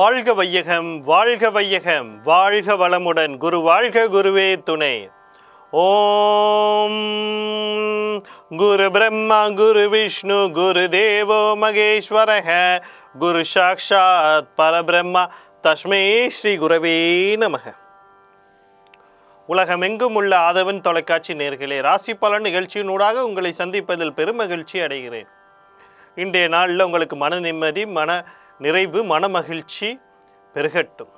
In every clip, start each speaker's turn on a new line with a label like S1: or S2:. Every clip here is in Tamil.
S1: வாழ்க வையகம் வாழ்க வையகம் வாழ்க வளமுடன். குரு வாழ்க குருவே துணை. ஓம் குரு பிரம்மா குரு விஷ்ணு குரு தேவோ மகேஸ்வரக. குரு சாக்ஷாத் பரபிரம்மா. தஸ்மே ஸ்ரீ குரவே நமக. உலகமெங்கும் உள்ள ஆதவன் தொலைக்காட்சி நேர்களே ராசி பலன் நிகழ்ச்சியினூடாக உங்களை சந்திப்பதில் பெருமகிழ்ச்சி அடைகிறேன். இன்றைய நாளில் உங்களுக்கு மன நிம்மதி மன நிறைவு மனமகிழ்ச்சி பெருகட்டும்.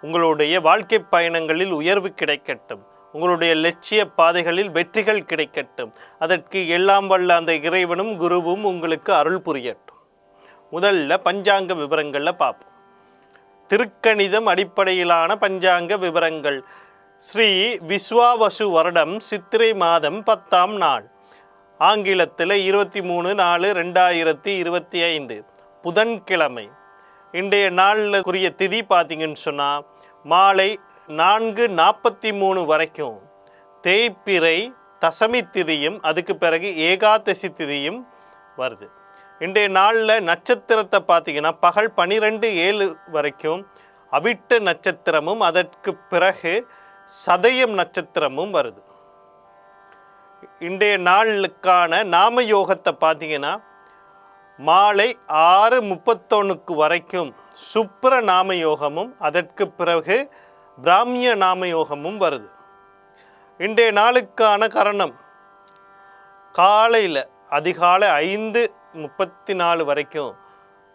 S1: உங்களுடைய வாழ்க்கை பயணங்களில் உயர்வு கிடைக்கட்டும். உங்களுடைய லட்சிய பாதைகளில் வெற்றிகள் கிடைக்கட்டும். அதற்கு எல்லாம் வல்ல அந்த இறைவனும் குருவும் உங்களுக்கு அருள் புரியட்டும். முதல்ல பஞ்சாங்க விவரங்களில் பார்ப்போம் திருக்கணிதம் அடிப்படையிலான பஞ்சாங்க விவரங்கள். ஸ்ரீ விஸ்வாவசு வருடம் சித்திரை மாதம் பத்தாம் நாள். ஆங்கிலத்தில் இருபத்தி மூணு நாலு ரெண்டாயிரத்தி இருபத்தி ஐந்து. புதன்கிழமை. இன்றைய நாளுக்குரிய திதி பார்த்தீங்கன்னு சொன்னால் மாலை நான்கு நாற்பத்தி மூணு வரைக்கும். தேய்பிறை தசமி திதியும் அதுக்கு பிறகு ஏகாதசி திதியும் வருது. இன்றைய நாளில் நட்சத்திரத்தை பார்த்தீங்கன்னா பகல் பனிரெண்டு ஏழு வரைக்கும் அவிட்ட நட்சத்திரமும் அதற்கு பிறகு சதயம் நட்சத்திரமும் வருது. இன்றைய நாளுக்கான நாம யோகத்தை பார்த்தீங்கன்னா மாலை ஆறு முப்பத்தொன்னுக்கு வரைக்கும் சுப்ர நாம யோகமும் அதற்கு பிறகு பிராமிய நாம யோகமும் வருது. இன்றைய நாளுக்கான கரணம் காலையில் அதிகாலை ஐந்து முப்பத்தி நாலு வரைக்கும்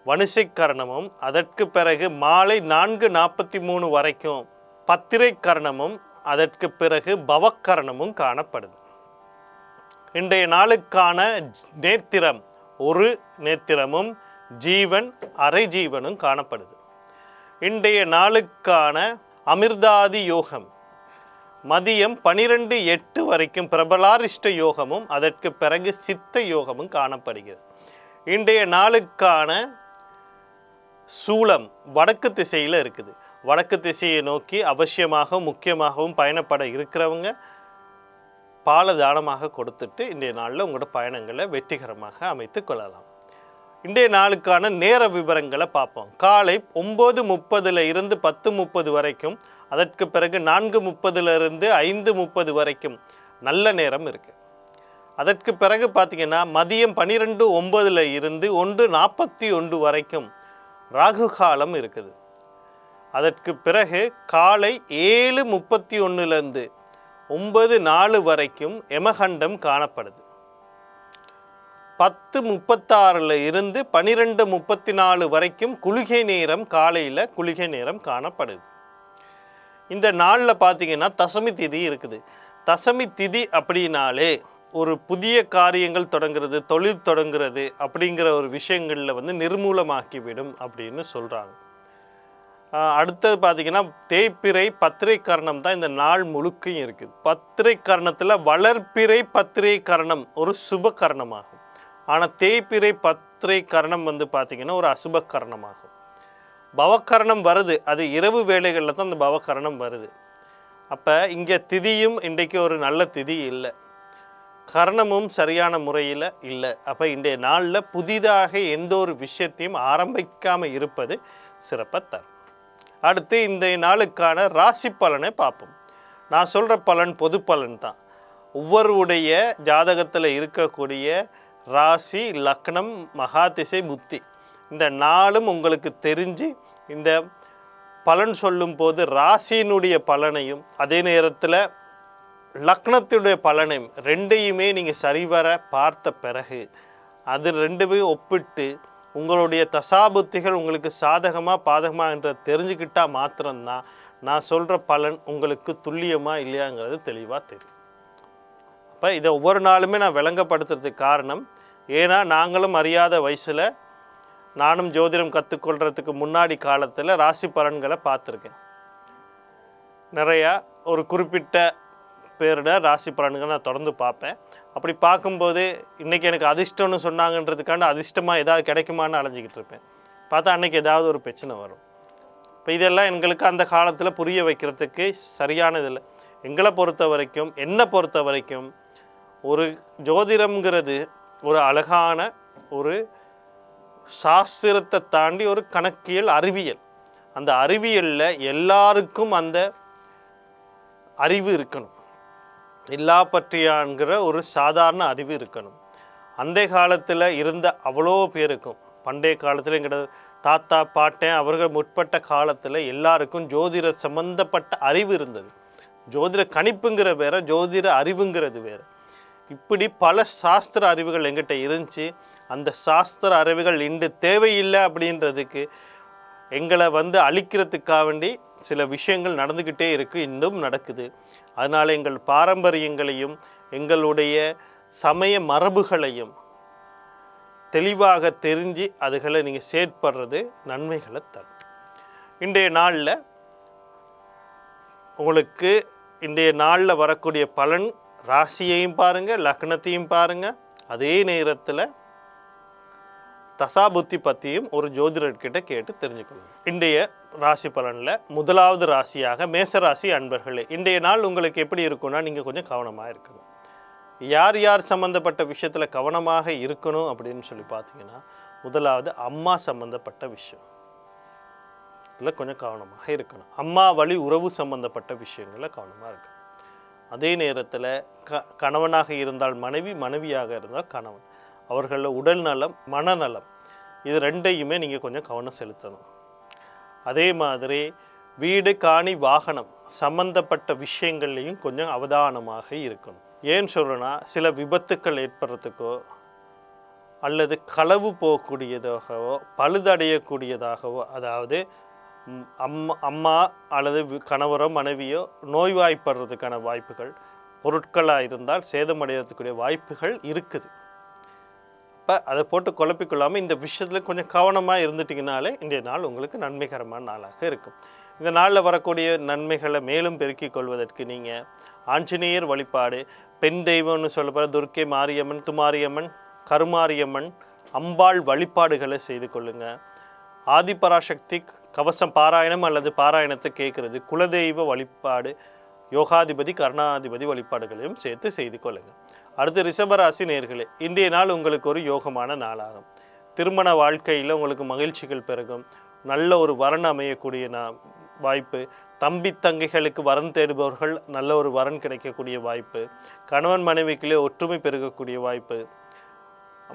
S1: வணிசை கரணமும் அதற்கு பிறகு மாலை நான்கு நாற்பத்தி மூணு வரைக்கும் பத்திரை கரணமும் அதற்கு பிறகு பவக்கரணமும் காணப்படுது. இன்றைய நாளுக்கான நேத்திரம் ஒரு நேத்திரமும் ஜீவன் அரை ஜீவனும் காணப்படுது. இன்றைய நாளுக்கான அமிர்தாதி யோகம் மதியம் பனிரெண்டு எட்டு வரைக்கும் பிரபலாரிஷ்ட யோகமும் அதற்கு பிறகு சித்த யோகமும் காணப்படுகிறது. இன்றைய நாளுக்கான சூலம் வடக்கு திசையில் இருக்குது. வடக்கு திசையை நோக்கி அவசியமாக முக்கியமாகவும் பயணப்பட இருக்கிறவங்க பால தானமாக கொடுத்துட்டு இன்றைய நாளில் உங்களோட பயணங்களை வெற்றிகரமாக அமைத்து கொள்ளலாம். இன்றைய நாளுக்கான நேர விவரங்களை பார்ப்போம். காலை ஒம்பது முப்பதுல இருந்து பத்து முப்பது வரைக்கும் அதற்கு பிறகு நான்கு முப்பதுல இருந்து ஐந்து முப்பது வரைக்கும் நல்ல நேரம் இருக்குது அதற்கு பிறகு பார்த்தீங்கன்னா மதியம் பன்னிரெண்டு ஒம்பதுல இருந்து ஒன்று நாற்பத்தி ஒன்று வரைக்கும் ராகு காலம் இருக்குது. அதற்கு பிறகு காலை ஏழு முப்பத்தி ஒன்றுலேருந்து ஒன்பது நாலு வரைக்கும் எமகண்டம் காணப்படுது. பத்து முப்பத்தாறில் இருந்து பன்னிரெண்டு முப்பத்தி நாலு வரைக்கும் குளிகை நேரம் காலையில் குளிகை நேரம் காணப்படுது. இந்த நாளில் பார்த்தீங்கன்னா தசமி திதி இருக்குது. தசமி திதி அப்படின்னாலே ஒரு புதிய காரியங்கள் தொடங்குறது தொழில் தொடங்குறது அப்படிங்கிற ஒரு விஷயங்களில் வந்து நிர்மூலமாக்கிவிடும் அப்படின்னு சொல்கிறாங்க அடுத்தது பார்த்தீங்கன்னா தேய்பிறை பத்திரை கரணம் தான் இந்த நாள் முழுக்கையும் இருக்குது. பத்திரை கரணத்தில் வளர்ப்பிறை பத்திரை கரணம் ஒரு சுப கரணமாகும் ஆனால் தேய்பிறை பத்திரை கரணம் வந்து பார்த்தீங்கன்னா ஒரு அசுப கரணமாகும் பவக்கரணம் வருது. அது இரவு வேளைகளில் தான் அந்த பவக்கரணம் வருது. அப்போ இங்கே திதியும் இன்றைக்கு ஒரு நல்ல திதி இல்லை. கரணமும் சரியான முறையில் இல்லை. அப்போ இன்றைய நாளில் புதிதாக எந்த ஒரு விஷயத்தையும் ஆரம்பிக்காமல் இருப்பது சிறப்பாக தரும். அடுத்து இந்த நாளுக்கான ராசி பலனை பார்ப்போம். நான் சொல்கிற பலன் பொது பலன் தான். ஒவ்வொருடைய ஜாதகத்தில் இருக்கக்கூடிய ராசி லக்னம் மகாதிசை புத்தி. இந்த நாளும் உங்களுக்கு தெரிஞ்சு இந்த பலன் சொல்லும்போது ராசியினுடைய பலனையும் அதே நேரத்தில் லக்னத்துடைய பலனையும் ரெண்டையுமே நீங்கள் சரிவர பார்த்த பிறகு அது ரெண்டுமே ஒப்பிட்டு உங்களுடைய தசாபுத்திகள் உங்களுக்கு சாதகமாக பாதகமாக என்ற தெரிஞ்சுக்கிட்டால் மாத்திரம்தான். நான் சொல்கிற பலன் உங்களுக்கு துல்லியமாக இல்லையாங்கிறது தெளிவாக தெரியும். அப்போ இதை ஒவ்வொரு நாளுமே நான் விளங்கப்படுத்துறதுக்கு காரணம் ஏன்னா நாங்களும் அறியாத வயசில் நானும் ஜோதிடம் கற்றுக்கொள்கிறதுக்கு முன்னாடி காலத்தில் ராசி பலன்களை பார்த்துருக்கேன். நிறையா ஒரு குறிப்பிட்ட பேரிட ராசி பலன்களை நான் தொடர்ந்து பார்ப்பேன். அப்படி பார்க்கும்போது இன்றைக்கி எனக்கு அதிர்ஷ்டம்னு சொன்னாங்கன்றதுக்காண்டு அதிர்ஷ்டமாக ஏதாவது கிடைக்குமான்னு அலைஞ்சிக்கிட்டு இருப்பேன். பார்த்தா அன்றைக்கி ஏதாவது ஒரு பிரச்சனை வரும். இப்போ இதெல்லாம் எங்களுக்கு அந்த காலத்தில் புரிய வைக்கிறதுக்கு சரியானது இல்லை எங்களை பொறுத்த வரைக்கும் என்னை பொறுத்த வரைக்கும் ஒரு ஜோதிடம்ங்கிறது ஒரு அழகான ஒரு சாஸ்திரத்தை தாண்டி ஒரு கணக்கியல் அறிவியல். அந்த அறிவியலில் எல்லாருக்கும் அந்த அறிவு இருக்கணும். எல்லா பற்றியாங்கிற ஒரு சாதாரண அறிவு இருக்கணும். அந்த காலத்தில் இருந்த அவ்வளோ பேருக்கும் பண்டைய காலத்தில் எங்களோட தாத்தா பாட்டன் அவர்கள் முற்பட்ட காலத்தில் எல்லாருக்கும் ஜோதிட சம்பந்தப்பட்ட அறிவு இருந்தது. ஜோதிட கணிப்புங்கிற வேற ஜோதிட அறிவுங்கிறது வேற. இப்படி பல சாஸ்திர அறிவுகள் எங்கிட்ட இருந்துச்சு. அந்த சாஸ்திர அறிவுகள் இன்று தேவையில்லை அப்படின்றதுக்கு எங்களை வந்து அழிக்கிறதுக்காக வேண்டி சில விஷயங்கள் நடந்துக்கிட்டே இருக்குது இன்னும் நடக்குது. அதனால் எங்கள் பாரம்பரியங்களையும் எங்களுடைய சமய மரபுகளையும் தெளிவாக தெரிஞ்சு அதுகளை நீங்கள் செயற்படுறது நன்மைகளை தரும். இன்றைய நாளில் உங்களுக்கு இன்றைய நாளில் வரக்கூடிய பலன் ராசியையும் பாருங்கள் லக்னத்தையும் பாருங்கள் அதே நேரத்தில் தசாபுத்தி பற்றியும் ஒரு ஜோதிடர்கிட்ட கேட்டு தெரிஞ்சுக்கணும். இன்றைய ராசி பலனில் முதலாவது ராசியாக மேசராசி அன்பர்களே இன்றைய நாள் உங்களுக்கு எப்படி இருக்கும்னா நீங்கள் கொஞ்சம் கவனமாக இருக்கணும். யார் யார் சம்மந்தப்பட்ட விஷயத்தில் கவனமாக இருக்கணும் அப்படின்னு சொல்லி பார்த்தீங்கன்னா முதலாவது அம்மா சம்மந்தப்பட்ட விஷயம். இதில் கொஞ்சம் கவனமாக இருக்கணும். அம்மா வழி உறவு சம்மந்தப்பட்ட விஷயங்களில் கவனமாக இருக்கணும். அதே நேரத்தில் க கணவனாக இருந்தால் மனைவி மனைவியாக இருந்தால் கணவன். அவர்களோட உடல் நலம் மனநலம் இது ரெண்டையுமே நீங்கள் கொஞ்சம் கவனம் செலுத்தணும். அதே மாதிரி வீடு காணி வாகனம் சம்பந்தப்பட்ட விஷயங்கள்லையும் கொஞ்சம் அவதானமாக இருக்கணும். ஏன் சொல்கிறேன்னா சில விபத்துக்கள் ஏற்படுறதுக்கோ அல்லது களவு போகக்கூடியதாகவோ பழுதடையக்கூடியதாகவோ அதாவது அம்மா அம்மா அல்லது கணவரோ மனைவியோ நோய்வாய்ப்படுறதுக்கான வாய்ப்புகள் பொருட்களாக இருந்தால் சேதமடைகிறதுக்குரிய வாய்ப்புகள் இருக்குது. அப்போ அதை போட்டு குழப்பிக்கொள்ளாமல் இந்த விஷயத்தில் கொஞ்சம் கவனமாக இருந்துட்டிங்கனாலே இன்றைய நாள் உங்களுக்கு நன்மைகரமான நாளாக இருக்கும். இந்த நாளில் வரக்கூடிய நன்மைகளை மேலும் பெருக்கிக் கொள்வதற்கு நீங்கள் ஆஞ்சநேயர் வழிபாடு பெண் தெய்வம்னு சொல்லப்படுற துர்க்கை மாரியம்மன் துமாரியம்மன் கருமாரியம்மன் அம்பாள் வழிபாடுகளை செய்து கொள்ளுங்கள் ஆதிபராசக்தி கவசம் பாராயணம் அல்லது பாராயணத்தை கேட்குறது குலதெய்வ வழிபாடு யோகாதிபதி கருணாதிபதி வழிபாடுகளையும் சேர்த்து செய்து கொள்ளுங்கள் அடுத்து ரிஷபராசி நேர்களே இன்றைய நாள் உங்களுக்கு ஒரு யோகமான நாளாகும். திருமண வாழ்க்கையில் உங்களுக்கு மகிழ்ச்சிகள் பெருகும். நல்ல ஒரு வரன் அமையக்கூடிய நா வாய்ப்பு. தம்பி தங்கைகளுக்கு வரன் தேடுபவர்கள் நல்ல ஒரு வரன் கிடைக்கக்கூடிய வாய்ப்பு. கணவன் மனைவிக்குள்ளே ஒற்றுமை பெருகக்கூடிய வாய்ப்பு.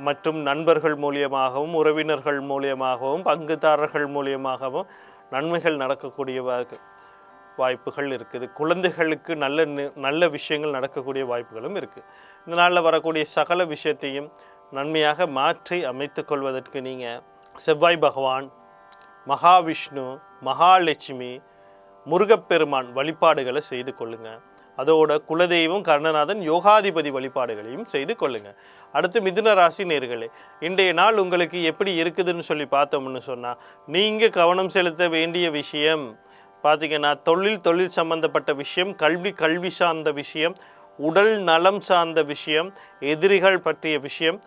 S1: மற்றும் நண்பர்கள் மூலியமாகவும் உறவினர்கள் மூலியமாகவும் பங்குதாரர்கள் மூலியமாகவும் நன்மைகள் நடக்கக்கூடிய வாய்ப்புகள் இருக்குது. குழந்தைகளுக்கு நல்ல நல்ல விஷயங்கள் நடக்கக்கூடிய வாய்ப்புகளும் இருக்குது இந்த நாளில் வரக்கூடிய சகல விஷயத்தையும் நன்மையாக மாற்றி அமைத்து கொள்வதற்கு நீங்கள் செவ்வாய் பகவான் மகாவிஷ்ணு மகாலட்சுமி முருகப்பெருமான் வழிபாடுகளை செய்து கொள்ளுங்கள் அதோட குலதெய்வம் கர்ணநாதன் யோகாதிபதி வழிபாடுகளையும் செய்து கொள்ளுங்கள் அடுத்து மிதுன ராசி நேர்களே இன்றைய நாள் உங்களுக்கு எப்படி இருக்குதுன்னு சொல்லி பார்த்தோம்னு சொன்னால் நீங்கள் கவனம் செலுத்த வேண்டிய விஷயம் பார்த்தீங்கன்னா தொழில் தொழில் சம்பந்தப்பட்ட விஷயம் கல்வி கல்வி சார்ந்த விஷயம் உடல் நலம் சார்ந்த விஷயம் எதிரிகள் பற்றிய விஷயம்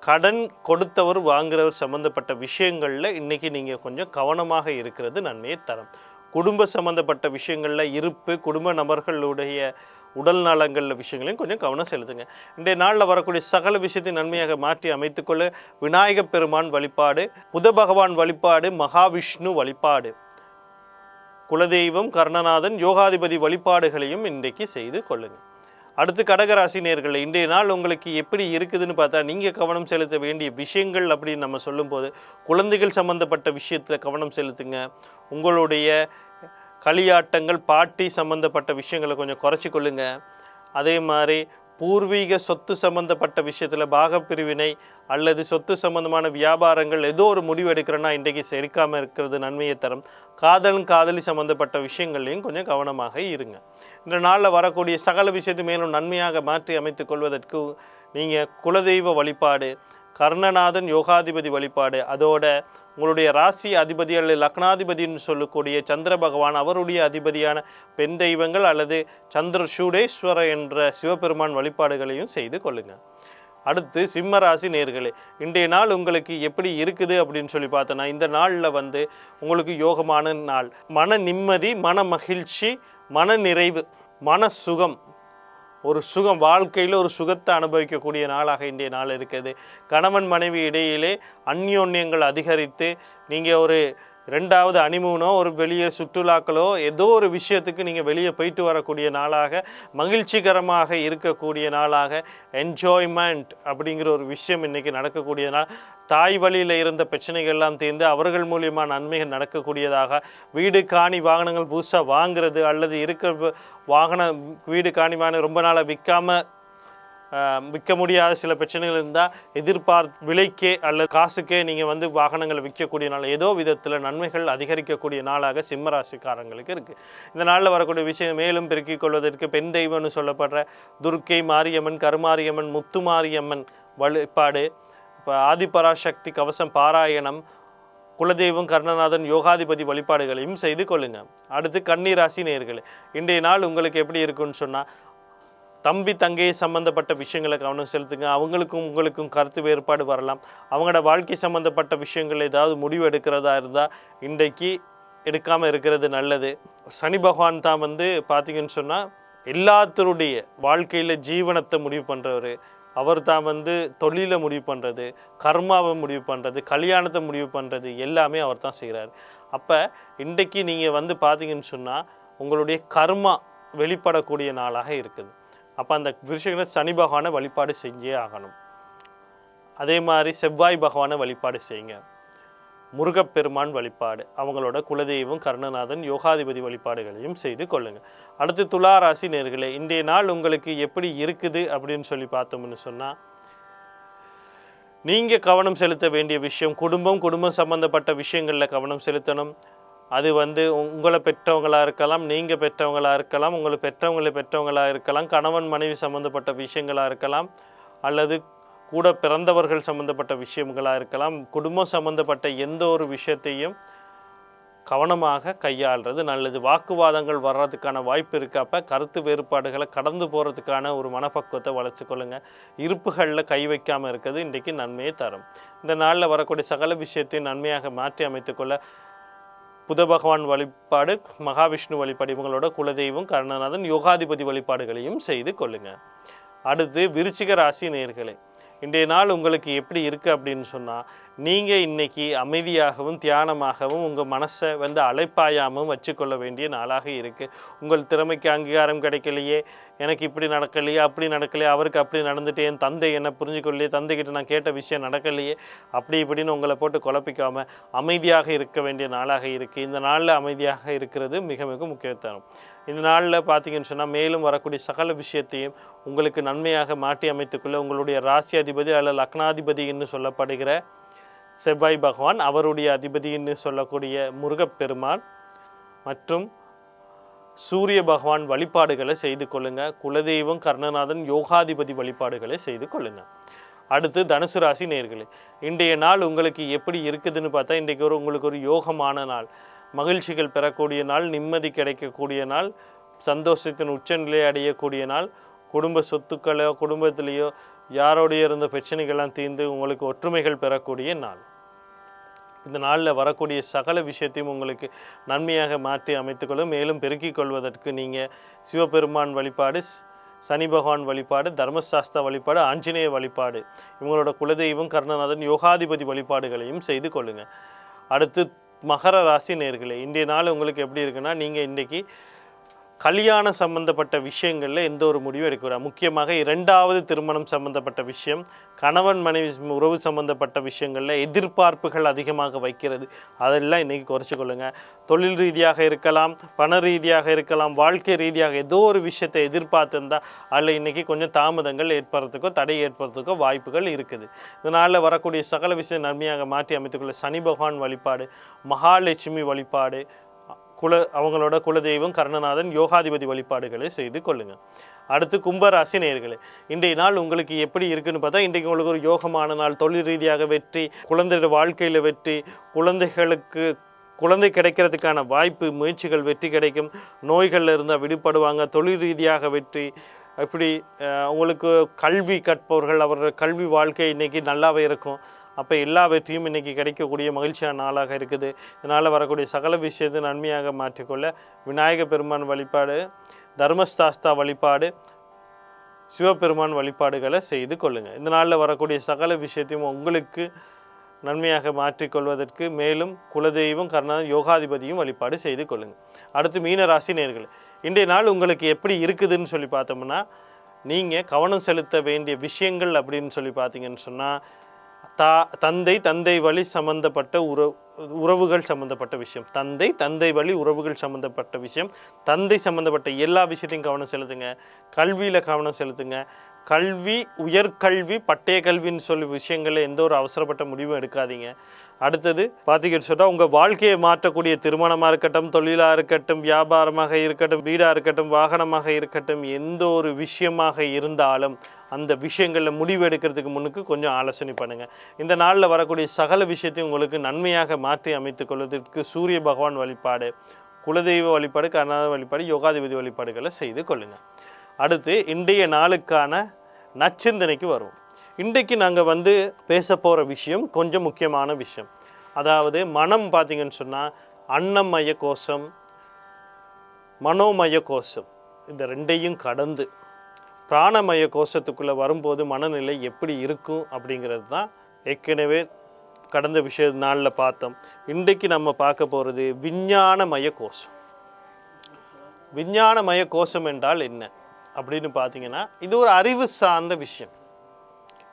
S1: கடன் கொடுத்தவர் வாங்குறவர் சம்மந்தப்பட்ட விஷயங்களில் இன்றைக்கி நீங்கள் கொஞ்சம் கவனமாக இருக்கிறது நன்மையை தரும். குடும்ப சம்மந்தப்பட்ட விஷயங்களில் இருப்பு குடும்ப நபர்களுடைய உடல் நலங்களில் விஷயங்களையும் கொஞ்சம் கவனம் செலுத்துங்க. இன்றைய நாளில் வரக்கூடிய சகல விஷயத்தை நன்மையாக மாற்றி அமைத்துக்கொள்ள விநாயகப் பெருமான் வழிபாடு புத பகவான் வழிபாடு மகாவிஷ்ணு வழிபாடு. குலதெய்வம் கர்ணநாதன் யோகாதிபதி வழிபாடுகளையும் இன்றைக்கு செய்து கொள்ளுங்கள் அடுத்து கடகராசி நேர்களை இன்றைய நாள் உங்களுக்கு எப்படி இருக்குதுன்னு பார்த்தா நீங்கள் கவனம் செலுத்த வேண்டிய விஷயங்கள் அப்படின்னு நம்ம சொல்லும்போது குழந்தைகள் சம்மந்தப்பட்ட விஷயத்தில் கவனம் செலுத்துங்க. உங்களுடைய களியாட்டங்கள் பாட்டி சம்மந்தப்பட்ட விஷயங்களை கொஞ்சம் குறைச்சி கொள்ளுங்கள் அதே மாதிரி பூர்வீக சொத்து சம்பந்தப்பட்ட விஷயத்தில் பாகப்பிரிவினை அல்லது சொத்து சம்பந்தமான வியாபாரங்கள் ஏதோ ஒரு முடிவு எடுக்கிறேன்னா இன்றைக்கு எடுக்காமல் இருக்கிறது நன்மையை தரும். காதலன் காதலி சம்பந்தப்பட்ட விஷயங்கள்லையும் கொஞ்சம் கவனமாக இருங்க. இந்த நாளில் வரக்கூடிய சகல விஷயத்தை மேலும் நன்மையாக மாற்றி அமைத்துக் கொள்வதற்கு நீங்கள் குலதெய்வ வழிபாடு கர்ணநாதன் யோகாதிபதி வழிபாடு. அதோட உங்களுடைய ராசி அதிபதி அல்லது லக்னாதிபதின்னு சொல்லக்கூடிய சந்திர பகவான் அவருடைய அதிபதியான பெண் தெய்வங்கள் அல்லது சந்திர சூடேஸ்வர என்ற சிவபெருமான் வழிபாடுகளையும் செய்து கொள்ளுங்கள் அடுத்து சிம்ம ராசி நேர்களே இன்றைய நாள் உங்களுக்கு எப்படி இருக்குது அப்படின்னு சொல்லி பார்த்தோன்னா இந்த நாளில் வந்து உங்களுக்கு யோகமான நாள். மன நிம்மதி மன மகிழ்ச்சி மன நிறைவு மன சுகம் ஒரு சுகம் வாழ்க்கையில் ஒரு சுகத்தை அனுபவிக்கக்கூடிய நாளாக இன்றைய நாள் இருக்குது கணவன் மனைவி இடையிலே அந்யோன்யங்கள் அதிகரித்து நீங்கள் ஒரு ரெண்டாவது அனிமூனோ ஒரு வெளியே சுற்றுலாக்களோ ஏதோ ஒரு விஷயத்துக்கு நீங்கள் வெளியே போயிட்டு வரக்கூடிய நாளாக மகிழ்ச்சிகரமாக இருக்கக்கூடிய நாளாக என்ஜாய்மெண்ட் அப்படிங்கிற ஒரு விஷயம் இன்றைக்கி நடக்கக்கூடிய நாள். தாய் வழியில் இருந்த பிரச்சனைகள்லாம் தீர்ந்து அவர்கள் மூலியமாக நன்மைகள் நடக்கக்கூடியதாக வீடு காணி வாகனங்கள் புதுசாக வாங்குறது அல்லது இருக்கிற வாகனம் வீடு காணி வாகனம் ரொம்ப நாளாக விற்காமல் விற்க முடியாத சில பிரச்சனைகள் இருந்தால் எதிர்பார் விலைக்கே அல்லது காசுக்கே நீங்கள் வந்து வாகனங்களை விற்கக்கூடிய நாள் ஏதோ விதத்தில் நன்மைகள் அதிகரிக்கக்கூடிய நாளாக சிம்மராசிக்காரங்களுக்கு இருக்குது இந்த நாளில் வரக்கூடிய விஷயம் மேலும் பெருக்கிக் கொள்வதற்கு பெண் தெய்வம்னு சொல்லப்படுற துர்க்கை மாரியம்மன் கருமாரியம்மன் முத்துமாரியம்மன் வழிபாடு இப்போ ஆதிபராசக்தி கவசம் பாராயணம் குலதெய்வம் கர்ணநாதன் யோகாதிபதி வழிபாடுகளையும் செய்து கொள்ளுங்கள் அடுத்து கன்னிராசி நேர்களே இன்றைய நாள் உங்களுக்கு எப்படி இருக்குன்னு சொன்னால் தம்பி தங்கை சம்பந்தப்பட்ட விஷயங்களை கவனம் செலுத்துங்க. அவங்களுக்கும் உங்களுக்கும் கருத்து வேறுபாடு வரலாம். அவங்களோட வாழ்க்கை சம்பந்தப்பட்ட விஷயங்கள் ஏதாவது முடிவு எடுக்கிறதா இருந்தால் இன்றைக்கு எடுக்காமல் இருக்கிறது நல்லது. சனி பகவான் தான் வந்து பார்த்தீங்கன்னு சொன்னால் எல்லாத்தருடைய வாழ்க்கையில் ஜீவனத்தை முடிவு பண்ணுறவர் அவர் தான் வந்து தொழிலை முடிவு பண்ணுறது கர்மாவை முடிவு பண்ணுறது கல்யாணத்தை முடிவு பண்ணுறது எல்லாமே அவர் தான் செய்கிறார் அப்போ இன்றைக்கு நீங்கள் வந்து பார்த்தீங்கன்னு சொன்னால் உங்களுடைய கர்மா வெளிப்படக்கூடிய நாளாக இருக்குது. அப்போ அந்த விஷயங்களை சனி பகவானை வழிபாடு செஞ்சே ஆகணும். அதே மாதிரி செவ்வாய் பகவானை வழிபாடு செய்யுங்க. முருகப்பெருமான் வழிபாடு அவங்களோட குலதெய்வம் கருணநாதன் யோகாதிபதி வழிபாடுகளையும் செய்து கொள்ளுங்கள் அடுத்து துலா ராசி நேர்களே இன்றைய நாள் உங்களுக்கு எப்படி இருக்குது அப்படின்னு சொல்லி பார்த்தோம்னு சொன்னால் நீங்கள் கவனம் செலுத்த வேண்டிய விஷயம் குடும்பம் குடும்பம் சம்பந்தப்பட்ட விஷயங்களில் கவனம் செலுத்தணும். அது வந்து உங்களை பெற்றவங்களாக இருக்கலாம் நீங்கள் பெற்றவங்களாக இருக்கலாம் உங்களை பெற்றவங்களை பெற்றவங்களாக இருக்கலாம் கணவன் மனைவி சம்மந்தப்பட்ட விஷயங்களாக இருக்கலாம் அல்லது கூட பிறந்தவர்கள் சம்மந்தப்பட்ட விஷயங்களாக இருக்கலாம் குடும்பம் சம்மந்தப்பட்ட எந்த ஒரு விஷயத்தையும் கவனமாக கையாள்றது நல்லது. வாக்குவாதங்கள் வர்றதுக்கான வாய்ப்பு இருக்கப்ப கருத்து வேறுபாடுகளை கடந்து போகிறதுக்கான ஒரு மனப்பக்குவத்தை வளர்த்துக்கொள்ளுங்க இருப்புகளில் கை வைக்காமல் இருக்கிறது இன்றைக்கு நன்மையை தரும். இந்த நாளில் வரக்கூடிய சகல விஷயத்தையும் நன்மையாக மாற்றி அமைத்துக்கொள்ள புத பகவான் வழிபாடு மகாவிஷ்ணு வழிபாடு இவங்களோட குலதெய்வம் கருணநாதன் யோகாதிபதி வழிபாடுகளையும் செய்து கொள்ளுங்கள் அடுத்து விருச்சிக ராசி நேர்களே இன்றைய நாள் உங்களுக்கு எப்படி இருக்குது அப்படின்னு சொன்னால் நீங்கள் இன்னைக்கு அமைதியாகவும் தியானமாகவும் உங்கள் மனசை வந்து அழைப்பாயாமும் வச்சுக்கொள்ள வேண்டிய நாளாக இருக்குது உங்கள் திறமைக்கு அங்கீகாரம் கிடைக்கலையே எனக்கு இப்படி நடக்கலையே அப்படி நடக்கலையே அவருக்கு அப்படி நடந்துட்டு என் தந்தை என்ன புரிஞ்சுக்கொள்ளையே தந்தைக்கிட்ட நான் கேட்ட விஷயம் நடக்கலையே அப்படி இப்படின்னு உங்களை போட்டு குழப்பிக்காமல் அமைதியாக இருக்க வேண்டிய நாளாக இருக்குது இந்த நாளில் அமைதியாக இருக்கிறது மிக மிக முக்கியத்துவம். இந்த நாளில் பார்த்தீங்கன்னு சொன்னால் மேலும் வரக்கூடிய சகல விஷயத்தையும் உங்களுக்கு நன்மையாக மாற்றி அமைத்துக்கொள்ள உங்களுடைய ராசி அதிபதி அல்லது லக்னாதிபதின்னு சொல்லப்படுகிற செவ்வாய் பகவான் அவருடைய அதிபதின்னு சொல்லக்கூடிய முருகப்பெருமான் மற்றும் சூரிய பகவான் வழிபாடுகளை செய்து கொள்ளுங்கள் குலதெய்வம் கர்ணநாதன் யோகாதிபதி வழிபாடுகளை செய்து கொள்ளுங்கள் அடுத்து தனுசு ராசி நேர்களே இன்றைய நாள் உங்களுக்கு எப்படி இருக்குதுன்னு பார்த்தா இன்றைக்கு ஒரு உங்களுக்கு ஒரு யோகமான நாள். மகிழ்ச்சிகள் பெறக்கூடிய நாள் நிம்மதி கிடைக்கக்கூடிய நாள் சந்தோஷத்தின் உச்சநிலை அடையக்கூடிய நாள் குடும்ப சொத்துக்களோ குடும்பத்திலேயோ யாரோடைய இருந்த பிரச்சனைகள்லாம் தீர்ந்து உங்களுக்கு ஒற்றுமைகள் பெறக்கூடிய நாள். இந்த நாளில் வரக்கூடிய சகல விஷயத்தையும் உங்களுக்கு நன்மையாக மாற்றி அமைத்துக்கொள்ளும் மேலும் பெருக்கிக் கொள்வதற்கு நீங்கள் சிவபெருமான் வழிபாடு சனி பகவான் வழிபாடு தர்மசாஸ்தா வழிபாடு ஆஞ்சநேய வழிபாடு இவங்களோட குலதெய்வம் கர்ணநாதன் யோகாதிபதி வழிபாடுகளையும் செய்து கொள்ளுங்கள் அடுத்து மகர ராசி நேர்களே இன்றைய நாள் உங்களுக்கு எப்படி இருக்குன்னா நீங்கள் இன்றைக்கி கல்யாணம் சம்பந்தப்பட்ட விஷயங்களில் எந்த ஒரு முடிவும் எடுக்கக்கூடாது. முக்கியமாக இரண்டாவது திருமணம் சம்பந்தப்பட்ட விஷயம் கணவன் மனைவி உறவு சம்பந்தப்பட்ட விஷயங்களில் எதிர்பார்ப்புகள் அதிகமாக வைக்கிறது. அதெல்லாம் இன்றைக்கி குறைச்சிக்கொள்ளுங்க தொழில் ரீதியாக இருக்கலாம் பண ரீதியாக இருக்கலாம் வாழ்க்கை ரீதியாக ஏதோ ஒரு விஷயத்தை எதிர்பார்த்துருந்தா அதில் இன்றைக்கி கொஞ்சம் தாமதங்கள் ஏற்படுறதுக்கோ தடை ஏற்படுறதுக்கோ வாய்ப்புகள் இருக்குது. இதனால் வரக்கூடிய சகல விஷயம் நன்மையாக மாற்றி அமைத்துக்கொள்ள சனி பகவான் வழிபாடு மகாலட்சுமி வழிபாடு குல அவங்களோட குலதெய்வம் கர்ணநாதன் யோகாதிபதி வழிபாடுகளை செய்து கொள்ளுங்கள் அடுத்து கும்பராசி நேர்களே இன்றைய நாள் உங்களுக்கு எப்படி இருக்குன்னு பார்த்தா இன்றைக்கு உங்களுக்கு ஒரு யோகமான நாள். தொழில் ரீதியாக வெற்றி குழந்தையோட வாழ்க்கையில் வெற்றி குழந்தைகளுக்கு குழந்தை கிடைக்கிறதுக்கான வாய்ப்பு முயற்சிகள் வெற்றி கிடைக்கும். நோய்களில் இருந்தால் விடுபடுவாங்க தொழில் ரீதியாக வெற்றி. இப்படி உங்களுக்கு கல்வி கற்பவர்கள் அவர்கள் கல்வி வாழ்க்கை இன்றைக்கி நல்லாவே இருக்கும். அப்போ எல்லா வெற்றியும் இன்றைக்கி கிடைக்கக்கூடிய மகிழ்ச்சியான நாளாக இருக்குது. இதனால் வரக்கூடிய சகல விஷயத்தை நன்மையாக மாற்றிக்கொள்ள விநாயக பெருமான் வழிபாடு தர்மஸ்தாஸ்தா வழிபாடு சிவபெருமான் வழிபாடுகளை செய்து கொள்ளுங்கள் இந்த நாளில் வரக்கூடிய சகல விஷயத்தையும் உங்களுக்கு நன்மையாக மாற்றிக்கொள்வதற்கு மேலும் குலதெய்வம் கர்ண யோகாதிபதியும் வழிபாடு செய்து கொள்ளுங்கள் அடுத்து மீனராசி நேர்கள் இன்றைய நாள் உங்களுக்கு எப்படி இருக்குதுன்னு சொல்லி பார்த்தோம்னா நீங்கள் கவனம் செலுத்த வேண்டிய விஷயங்கள் அப்படின்னு சொல்லி பார்த்தீங்கன்னு சொன்னால் தா தந்தை தந்தை வழி சம்பந்தப்பட்ட உறவு உறவுகள் சம்பந்தப்பட்ட விஷயம். தந்தை தந்தை வழி உறவுகள் சம்பந்தப்பட்ட விஷயம். தந்தை சம்பந்தப்பட்ட எல்லா விஷயத்தையும் கவனம் செலுத்துங்க. கல்வியில் கவனம் செலுத்துங்க. கல்வி உயர்கல்வி பட்டய கல்வின்னு சொல்லி விஷயங்களில் எந்த ஒரு அவசரப்பட்ட முடிவும் எடுக்காதீங்க. அடுத்தது பார்த்தீங்கன்னு சொன்னால் உங்கள் வாழ்க்கையை மாற்றக்கூடிய திருமணமாக இருக்கட்டும் தொழிலாக இருக்கட்டும் வியாபாரமாக இருக்கட்டும் வீடாக இருக்கட்டும் வாகனமாக இருக்கட்டும் எந்த ஒரு விஷயமாக இருந்தாலும் அந்த விஷயங்களில் முடிவு எடுக்கிறதுக்கு முன்னுக்கு கொஞ்சம் ஆலோசனை பண்ணுங்கள் இந்த நாளில் வரக்கூடிய சகல விஷயத்தையும் உங்களுக்கு நன்மையாக மாற்றி அமைத்துக் கொள்வதற்கு சூரிய பகவான் வழிபாடு குலதெய்வ வழிபாடு கர்நாடக வழிபாடு யோகாதிபதி வழிபாடுகளை செய்து கொள்ளுங்கள் அடுத்து இன்றைய நாளுக்கான நச்சிந்தனைக்கு வருவோம். இன்றைக்கு நாங்கள் வந்து பேச போகிற விஷயம் கொஞ்சம் முக்கியமான விஷயம். அதாவது மனம் பார்த்தீங்கன்னு சொன்னால் அன்னமய கோஷம் மனோமய கோஷம் இந்த ரெண்டையும் கடந்து பிராணமய கோஷத்துக்குள்ளே வரும்போது மனநிலை எப்படி இருக்கும் அப்படிங்கிறது தான் ஏற்கனவே கடந்த விஷய நாளில் பார்த்தோம். இன்றைக்கு நம்ம பார்க்க போகிறது விஞ்ஞானமய கோஷம். விஞ்ஞானமய கோஷம் என்றால் என்ன? அப்படின்னு பார்த்தீங்கன்னா இது ஒரு அறிவு சார்ந்த விஷயம்.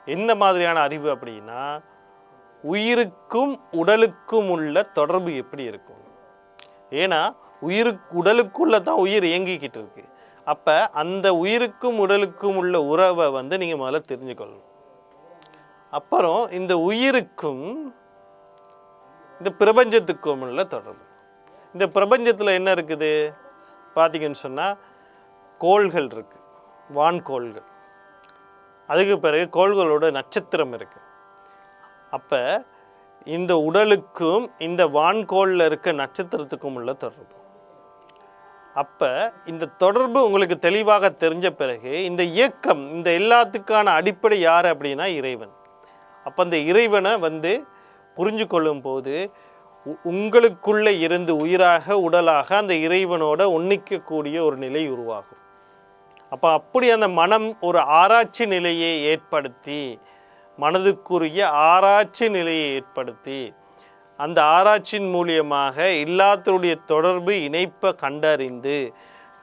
S1: என்ன மாதிரியான அறிவு அப்படின்னா உயிருக்கும் உடலுக்கும் உள்ள தொடர்பு எப்படி இருக்கும்? ஏன்னா உயிருக்கு உடலுக்குள்ளே தான் உயிர் இயங்கிக்கிட்டு இருக்கு. அப்போ அந்த உயிருக்கும் உடலுக்கும் உள்ள உறவை வந்து நீங்கள் முதல்ல தெரிஞ்சுக்கொள்ளணும். அப்புறம் இந்த உயிருக்கும் இந்த பிரபஞ்சத்துக்கும் உள்ள தொடர்பு. இந்த பிரபஞ்சத்தில் என்ன இருக்குது? பார்த்தீங்கன்னு சொன்னால் கோள்கள் இருக்குது வான்கோள்கள் அதுக்கு பிறகு கோள்களோட நட்சத்திரம் இருக்குது அப்போ இந்த உடலுக்கும் இந்த வான்கோளில் இருக்க நட்சத்திரத்துக்கும் உள்ள தொடர்பு. அப்போ இந்த தொடர்பு உங்களுக்கு தெளிவாக தெரிஞ்ச பிறகு இந்த இயக்கம் இந்த எல்லாத்துக்கான அடிப்படை யார் அப்படின்னா இறைவன். அப்போ அந்த இறைவனை வந்து புரிஞ்சு கொள்ளும் போது உ- உங்களுக்குள்ளே இருந்து உயிராக உடலாக அந்த இறைவனோட ஒன்றிக்கக்கூடிய ஒரு நிலை உருவாகும். அப்போ அப்படி அந்த மனம் ஒரு ஆராய்ச்சி நிலையை ஏற்படுத்தி மனதுக்குரிய ஆராய்ச்சி நிலையை ஏற்படுத்தி அந்த ஆராய்ச்சியின் மூலியமாக எல்லாத்தருடைய தொடர்பு இணைப்பை கண்டறிந்து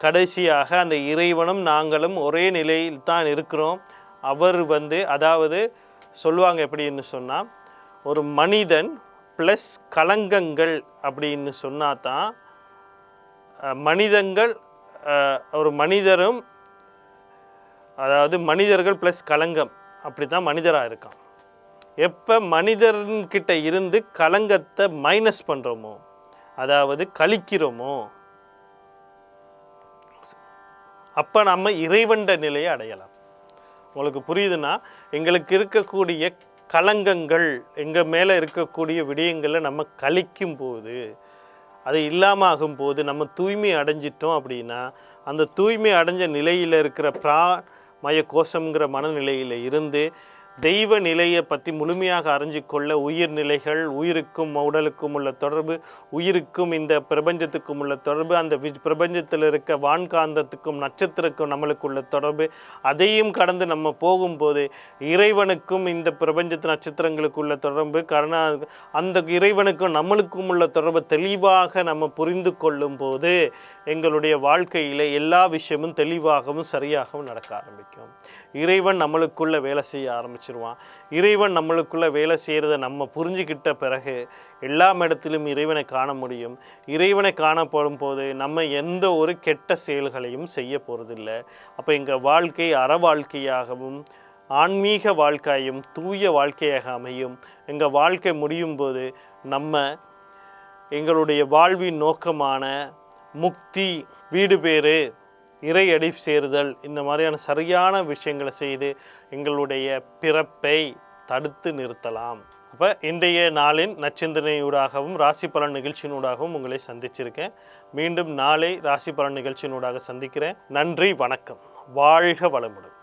S1: கடைசியாக அந்த இறைவனும் நாங்களும் ஒரே நிலையில் தான் இருக்கிறோம். அவர் வந்து அதாவது சொல்லுவாங்க எப்படின்னு சொன்னால் ஒரு மனிதன் ப்ளஸ் கலங்கங்கள் அப்படின்னு சொன்னால் தான் மனிதங்கள் ஒரு மனிதரும் அதாவது மனிதர்கள் ப்ளஸ் கலங்கம். அப்படி தான் மனிதராக இருக்கான். எப்போ மனிதர்கிட்ட இருந்து கலங்கத்தை மைனஸ் பண்ணுறோமோ அதாவது கழிக்கிறோமோ அப்போ நம்ம இறைவண்ட நிலையை அடையலாம். உங்களுக்கு புரியுதுன்னா எங்களுக்கு இருக்கக்கூடிய கலங்கங்கள் எங்கள் மேலே இருக்கக்கூடிய விடயங்களை நம்ம கழிக்கும் போது அது இல்லாமல் ஆகும்போது நம்ம தூய்மை அடைஞ்சிட்டோம் அப்படின்னா அந்த தூய்மை அடைஞ்ச நிலையில் இருக்கிற பிரா மய மனநிலையில் இருந்து தெய்வ நிலையை பற்றி முழுமையாக அறிஞ்சு கொள்ள உயிர்நிலைகள் உயிருக்கும் உடலுக்கும் உள்ள தொடர்பு உயிருக்கும் இந்த பிரபஞ்சத்துக்கும் உள்ள தொடர்பு அந்த வி- பிரபஞ்சத்தில் இருக்க வான்காந்தத்துக்கும் நட்சத்திரக்கும் நம்மளுக்குள்ள தொடர்பு அதையும் கடந்து நம்ம போகும்போது இறைவனுக்கும் இந்த பிரபஞ்சத்து நட்சத்திரங்களுக்குள்ள தொடர்பு கருணா அந்த இறைவனுக்கும் நம்மளுக்கும் உள்ள தொடர்பு தெளிவாக நம்ம புரிந்து கொள்ளும் போது எங்களுடைய வாழ்க்கையில் எல்லா விஷயமும் தெளிவாகவும் சரியாகவும் நடக்க ஆரம்பிக்கும். இறைவன் நம்மளுக்குள்ள வேலை செய்ய ஆரம்பிச்சிருவான். இறைவன் நம்மளுக்குள்ள வேலை செய்கிறத நம்ம புரிஞ்சுக்கிட்ட பிறகு எல்லா இடத்திலும் இறைவனை காண முடியும். இறைவனை காணப்படும் போது நம்ம எந்த ஒரு கெட்ட செயல்களையும் செய்ய போகிறதில்ல அப்போ எங்கள் வாழ்க்கை அற வாழ்க்கையாகவும் ஆன்மீக வாழ்க்கையும் தூய வாழ்க்கையாக அமையும். எங்கள் வாழ்க்கை முடியும் போது நம்ம எங்களுடைய வாழ்வின் நோக்கமான முக்தி வீடு பேர் இறை அடி சேருதல் இந்த மாதிரியான சரியான விஷயங்களை செய்து எங்களுடைய பிறப்பை தடுத்து நிறுத்தலாம். அப்போ இன்றைய நாளின் நச்சிந்தனையூடாகவும் ராசி பலன் நிகழ்ச்சியினூடாகவும் உங்களை சந்திச்சிருக்கேன். மீண்டும் நாளை ராசி பலன் நிகழ்ச்சியினூடாக சந்திக்கிறேன். நன்றி வணக்கம். வாழ்க வளமுடன்.